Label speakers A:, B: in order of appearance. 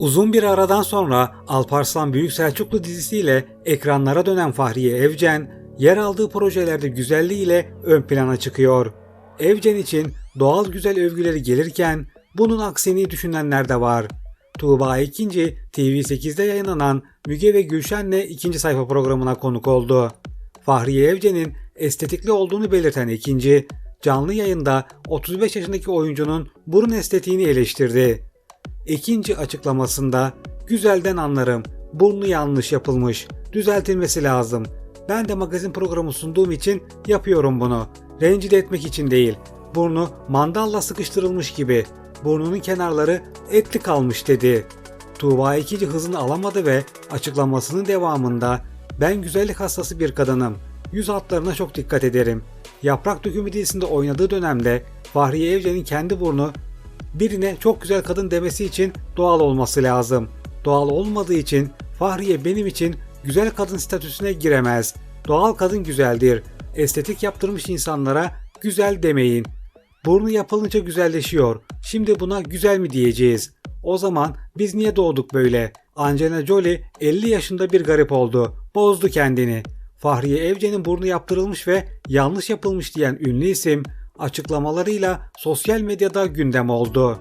A: Uzun bir aradan sonra Alparslan Büyük Selçuklu dizisiyle ekranlara dönen Fahriye Evcen, yer aldığı projelerde güzelliğiyle ön plana çıkıyor. Evcen için doğal güzel övgüleri gelirken bunun aksini düşünenler de var. Tuğba Ekinci TV8'de yayınlanan Müge ve Gülşen'le ikinci sayfa programına konuk oldu. Fahriye Evcen'in estetikli olduğunu belirten ikinci, canlı yayında 35 yaşındaki oyuncunun burun estetiğini eleştirdi. İkinci açıklamasında güzelden anlarım. Burnu yanlış yapılmış. Düzeltilmesi lazım. Ben de magazin programı sunduğum için yapıyorum bunu. Rencide etmek için değil. Burnu mandalla sıkıştırılmış gibi. Burnunun kenarları etli kalmış dedi. Tuğba ikinci hızını alamadı ve açıklamasının devamında ben güzellik hastası bir kadınım. Yüz hatlarına çok dikkat ederim. Yaprak Dökümü dizisinde oynadığı dönemde Fahriye Evcen'in kendi burnu birine çok güzel kadın demesi için doğal olması lazım. Doğal olmadığı için Fahriye benim için güzel kadın statüsüne giremez. Doğal kadın güzeldir. Estetik yaptırmış insanlara güzel demeyin. Burnu yapılınca güzelleşiyor. Şimdi buna güzel mi diyeceğiz? O zaman biz niye doğduk böyle? Angelina Jolie 50 yaşında bir garip oldu. Bozdu kendini. Fahriye Evcen'in burnu yaptırılmış ve yanlış yapılmış diyen ünlü isim açıklamalarıyla sosyal medyada gündem oldu.